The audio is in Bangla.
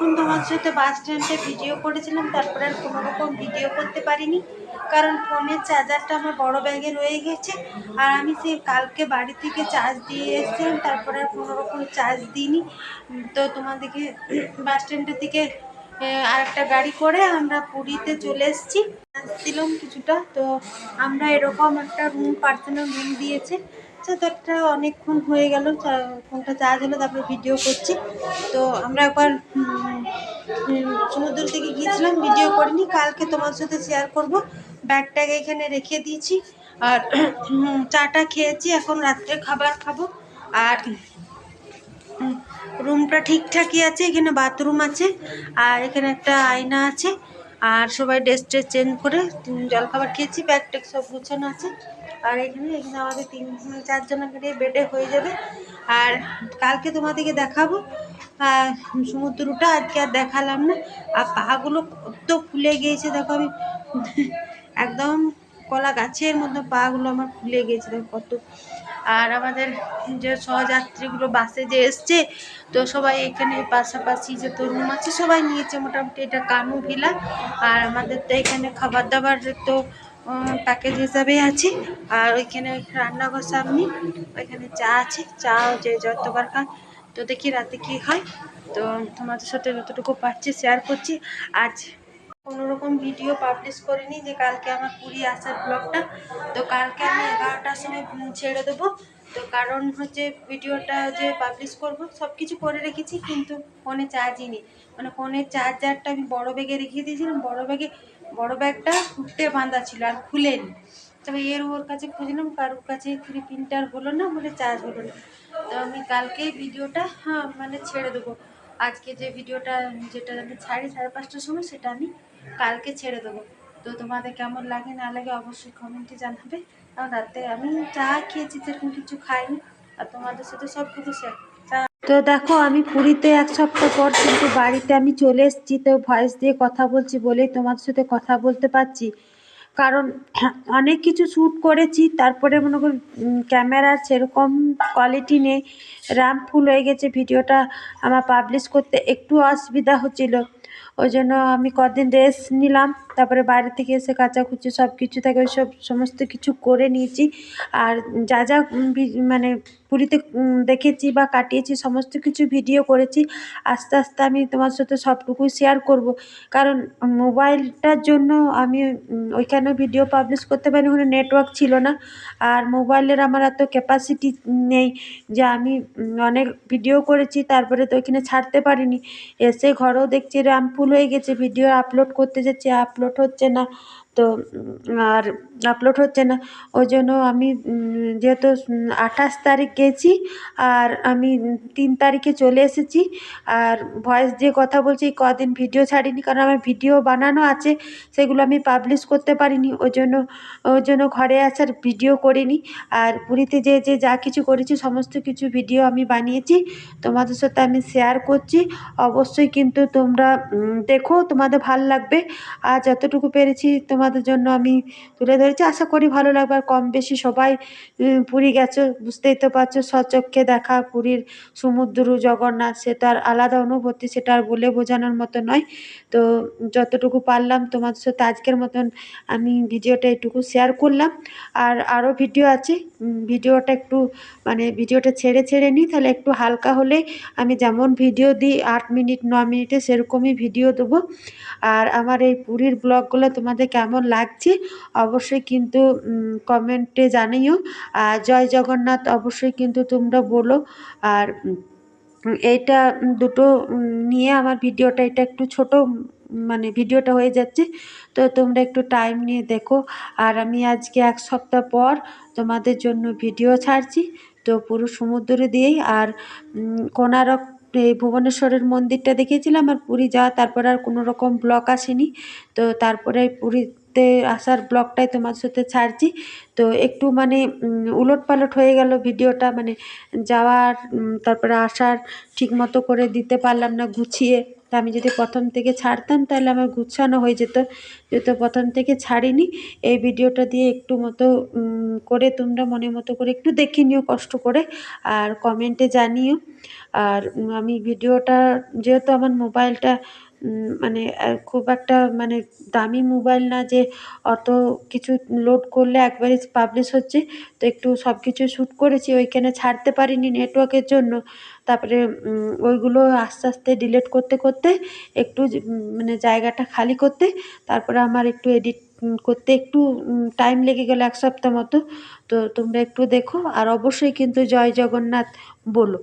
অনেকক্ষণ তোমার সাথে বাস স্ট্যান্ডে ভিডিও করেছিলাম, তারপরে আর কোনো রকম ভিডিও করতে পারিনি। কারণ ফোনের চার্জারটা আমার বড় ব্যাগে রয়ে গেছে, আর আমি সেই কালকে বাড়ি থেকে চার্জ দিয়ে এসেছিলাম, তারপরে আর কোনো রকম চার্জ দিইনি। তো তোমাদেরকে বাস স্ট্যান্ডের দিকে আর একটা গাড়ি করে আমরা পুরীতে চলে এসেছি। আসছিলাম কিছুটা, তো আমরা এরকম একটা রুম পার্সোনাল রুম দিয়েছে। চার্জারটা অনেকক্ষণ হয়ে গেল ফোনটা চার্জ হলো, তারপরে ভিডিও করছি। তো আমরা একবার সমুদ্র থেকে গিয়েছিলাম ভিডিও করিনি, কালকে তোমার সাথে শেয়ার করব। ব্যাগটাকে এখানে রেখে দিয়েছি। আর চাটা খেয়েছি, এখন রাত্রে খাবার খাব। আর রুমটা ঠিকঠাকই আছে, এখানে বাথরুম আছে, আর এখানে একটা আয়না আছে। আর সবাই ড্রেস ট্রেস চেঞ্জ করে জলখাবার খেয়েছি ব্যাগ ট্যাগ সব গুছানো আছে। আর এখানে এখানে আমাদের তিন, চারজনকে নিয়ে বেডে হয়ে যাবে। আর কালকে তোমাদেরকে দেখাবো সমুদ্রটা, আজকে আর দেখালাম না। আর পাগুলো কত ফুলে গিয়েছে, দেখো আমি। একদম কলা গাছের মতো পাগুলো আমার ফুলে গিয়েছে, দেখো কত আর আমাদের যে সহযাত্রীগুলো বাসে যে এসছে, তো সবাই এখানে পাশাপাশি যে তরুণ আছে, সবাই নিয়েছে মোটামুটি এটা কানু ভিলা। আর আমাদের তো এখানে খাবার দাবার তো প্যাকেজ হিসাবে আছে। আর ওইখানে রান্নাঘর সামনে, ওইখানে চা আছে। চা যে যতবার খান তো দেখি রাতে কি হয়। তো তোমাদের সাথে যতটুকু পারছি শেয়ার করছি। আজ কোনো রকম ভিডিও পাবলিশ করিনি যে কালকে আমার পুরী আসার ব্লগটা তো কালকে আমি এগারোটার সময় ছেড়ে দেবো। তো কারণ হচ্ছে ভিডিওটা যে পাবলিশ করব সব কিছু করে রেখেছি, কিন্তু ফোনে চার্জই নেই। মানে ফোনের চার্জারটা আমি বড় ব্যাগে রেখে দিয়েছিলাম। বড় ব্যাগে বড় ব্যাগটা উল্টে বাঁধা ছিল আর খুলেনি। তবে এর ওর কাছে খুঁজলাম, কারোর কাছে থ্রি প্রিন্টার হলো না বলে চার্জ হলো না। তো আমি কালকে ভিডিওটা হ্যাঁ মানে ছেড়ে দেবো। আজকে যে ভিডিওটা, যেটা আমি ছাড়ি সাড়ে পাঁচটার সময়, সেটা আমি কালকে ছেড়ে দেবো। তো তোমাদের কেমন লাগে, না লাগে অবশ্যই কমেন্টে জানাবে। কারণ রাতে আমি চা খেয়েছি, সেরকম কিছু খাইনি। আর তোমাদের সাথে সবটুকু শেয়ার তো দেখো, আমি পুরীতে এক সপ্তাহ পর কিন্তু বাড়িতে আমি চলে এসেছি। তো ভয়েস দিয়ে কথা বলছি বলেই তোমাদের সাথে কথা বলতে পারছি। কারণ অনেক কিছু শ্যুট করেছি, তারপরে মনে করি ক্যামেরার সেরকম কোয়ালিটি নেই। র্যাম ফুল হয়ে গেছে, ভিডিওটা আমার পাবলিশ করতে একটু অসুবিধা হচ্ছিল। ওই জন্য আমি কদিন রেস্ট নিলাম, তারপরে বাইরে থেকে এসে কাচাকুচি সব কিছু থেকে ওই সব সমস্ত কিছু করে নিয়েছি। আর যা যা মানে পুরীতে দেখেছি বা কাটিয়েছি সমস্ত কিছু ভিডিও করেছি। আস্তে আস্তে আমি তোমার সাথে সবটুকুই শেয়ার করব। কারণ মোবাইলটার জন্য আমি উম, ওইখানে ভিডিও পাবলিশ করতে পারিনি ওখানে নেটওয়ার্ক ছিল না। আর মোবাইলের আমার এত ক্যাপাসিটি নেই যে আমি অনেক ভিডিও করেছি তারপরে তো ওইখানে ছাড়তে পারিনি। এসে ঘরেও দেখছি র্যাম ফুল হয়ে গেছে ভিডিও আপলোড করতে যাচ্ছি আপলোড হচ্ছে না। তো আর আপলোড হচ্ছে না। ওই জন্য আমি যেহেতু আঠাশ তারিখ গেছি, আর আমি তিন তারিখে চলে এসেছি। আর ভয়েস দিয়ে কথা বলছি কদিন ভিডিও ছাড়িনি, কারণ আমার ভিডিও বানানো আছে, সেগুলো আমি পাবলিশ করতে পারিনি। ওই জন্য ওই জন্য ঘরে আসার ভিডিও করিনি। আর পুরীতে যে যে যা কিছু করেছি, সমস্ত কিছু ভিডিও আমি বানিয়েছি। তোমাদের সাথে আমি শেয়ার করছি। অবশ্যই কিন্তু তোমরা দেখো, তোমাদের ভালো লাগবে। আর যতটুকু পেরেছি। তোমাদের জন্য আমি তুলে ধরেছি। আশা করি ভালো লাগবে। আর কম বেশি সবাই পুরী গেছো, বুঝতেই তো পারছ, স্বচক্ষে দেখা পুরীর সমুদ্র জগন্নাথ সেটা আর আলাদা অনুভূতি, সেটা আর বলে বোঝানোর মতো নয়। তো যতটুকু পারলাম তোমাদের সাথে আজকের মতন আমি ভিডিওটা এটুকু শেয়ার করলাম। আর আরও ভিডিও আছে ভিডিওটা একটু মানে ভিডিওটা ছেড়ে ছেড়ে নিই, তাহলে একটু হালকা হলে আমি যেমন ভিডিও দিই, আট মিনিট, ন মিনিটে সেরকমই ভিডিও দেবো। আর আমার এই পুরীর ব্লগগুলো তোমাদের কেমন লাগছে, অবশ্যই কিন্তু কমেন্টে জানিও। আর জয় জগন্নাথ, অবশ্যই কিন্তু তোমরা বলো। আর এইটা দুটো নিয়ে আমার ভিডিওটা, এটা একটু ছোট মানে ভিডিওটা হয়ে যাচ্ছে। তো তোমরা একটু টাইম নিয়ে দেখো। আর আমি আজকে এক সপ্তাহ পর তোমাদের জন্য ভিডিও ছাড়ছি। তো পুরো সমুদ্র দিয়েই, আর কোনারক এই ভুবনেশ্বরের মন্দিরটা দেখিয়েছিলাম আর পুরী যাওয়া, তারপর আর কোনো রকম ব্লক আসেনি। তো তারপরে পুরীতে আসার ব্লগটাই তোমার সাথে ছাড়ছি। তো একটু মানে উলট পালট হয়ে গেল ভিডিওটা মানে যাওয়ার তারপরে আসার ঠিক মতো করে দিতে পারলাম না গুছিয়ে। তা আমি যদি প্রথম থেকে ছাড়তাম তাহলে আমার গুছানো হয়ে যেত। যেহেতু প্রথম থেকে ছাড়িনি, এই ভিডিওটা দিয়ে একটু মতো করে তোমরা মনের মতো করে একটু দেখে নিও কষ্ট করে, আর কমেন্টে জানিও। আর আমি ভিডিওটা, যেহেতু আমার মোবাইলটা মানে খুব একটা মানে দামি মোবাইল না যে অত কিছু লোড করলে একবারে পাবলিশ হচ্ছে। তো একটু সব কিছু শ্যুট করেছি, ওইখানে ছাড়তে পারিনি নেটওয়ার্কের জন্য। তারপরে ওইগুলো আস্তে আস্তে ডিলিট করতে করতে একটু মানে জায়গাটা খালি করতে, তারপরে আমার একটু এডিট করতে একটু টাইম লেগে গেলো এক সপ্তাহ মতো। তো তোমরা একটু দেখো, আর অবশ্যই কিন্তু জয় জগন্নাথ বলো।